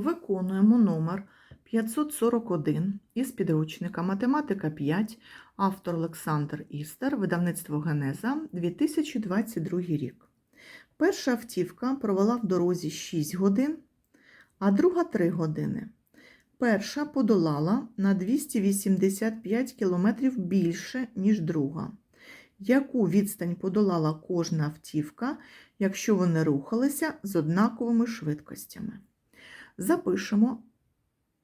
Виконуємо номер 541 із підручника Математика 5, автор Олександр Істер, видавництво Генеза, 2022 рік. Перша автівка провела в дорозі 6 годин, а друга 3 години. Перша подолала на 285 км більше, ніж друга. Яку відстань подолала кожна автівка, якщо вони рухалися з однаковими швидкостями? Запишемо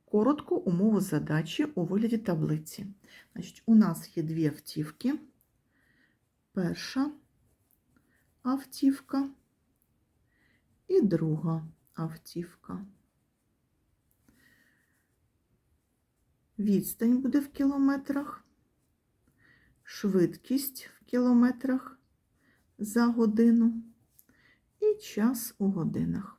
коротку умову задачі у вигляді таблиці. Значить, У нас є дві автівки. Перша автівка і друга автівка. Відстань буде в кілометрах, швидкість в кілометрах за годину і час у годинах.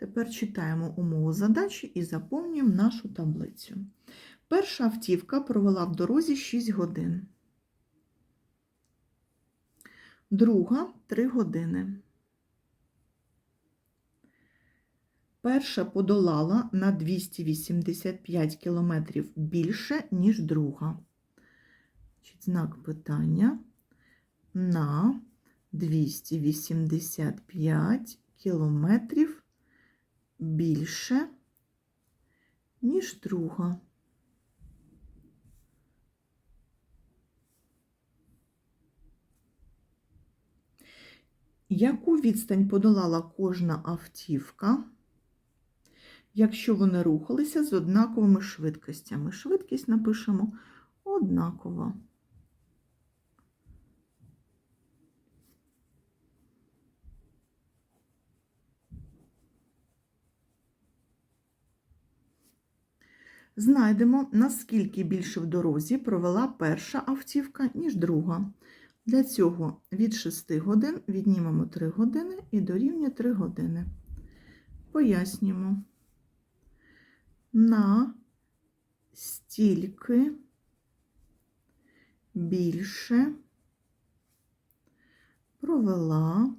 Tепер читаємо умову задачі і заповнюємо нашу таблицю. Перша автівка провела в дорозі 6 годин. Друга 3 години. Перша подолала на 285 км більше, ніж друга. Знак питання на 285 кілометрів більше, ніж друга. Яку відстань подолала кожна автівка, якщо вони рухалися з однаковими швидкостями? Швидкість напишемо однакова. Знайдемо, наскільки більше в дорозі провела перша автівка, ніж друга. Для цього від 6 годин віднімемо 3 години і дорівнює 3 години. Пояснюємо. На стільки більше провела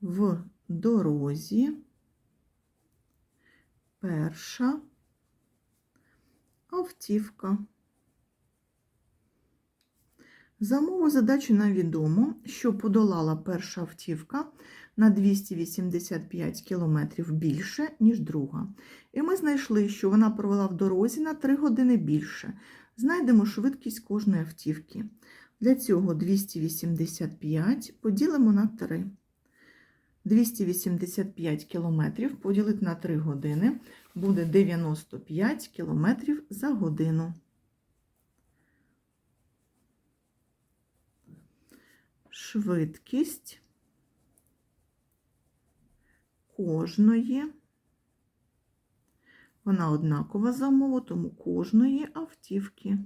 в дорозі перша автівка. За умову задачі нам відомо, що подолала перша автівка на 285 км більше, ніж друга. І ми знайшли, що вона провела в дорозі на 3 години більше. Знайдемо швидкість кожної автівки. Для цього 285 поділимо на 3. 285 км поділити на 3 години буде 95 км за годину. Швидкість кожної, вона однакова за умову, тому кожної автівки.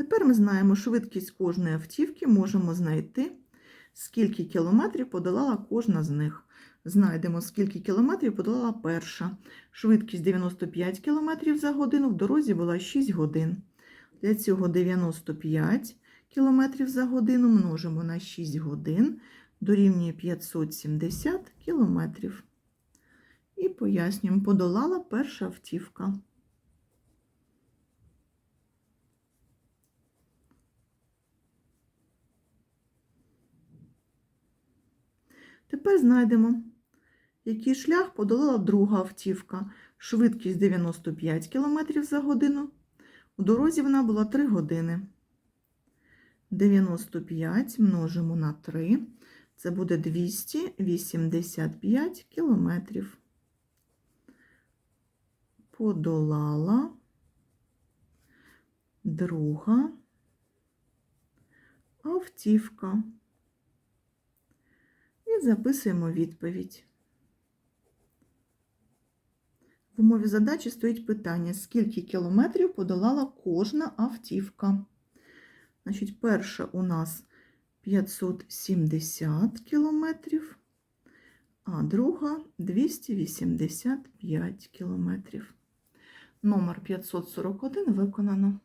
Тепер ми знаємо швидкість кожної автівки, можемо знайти, скільки кілометрів подолала кожна з них. Знайдемо, скільки кілометрів подолала перша. Швидкість 95 км за годину, в дорозі була 6 годин. Для цього 95 км за годину множимо на 6 годин, дорівнює 570 км. І пояснюємо, подолала перша автівка. Тепер знайдемо, який шлях подолала друга автівка. Швидкість 95 км за годину. У дорозі вона була 3 години. 95 множимо на 3. Це буде 285 кілометрів. Подолала друга автівка. Записуємо відповідь. В умові задачі стоїть питання, скільки кілометрів подолала кожна автівка. Значить, перша у нас 570 кілометрів, а друга 285 кілометрів. Номер 541 виконано.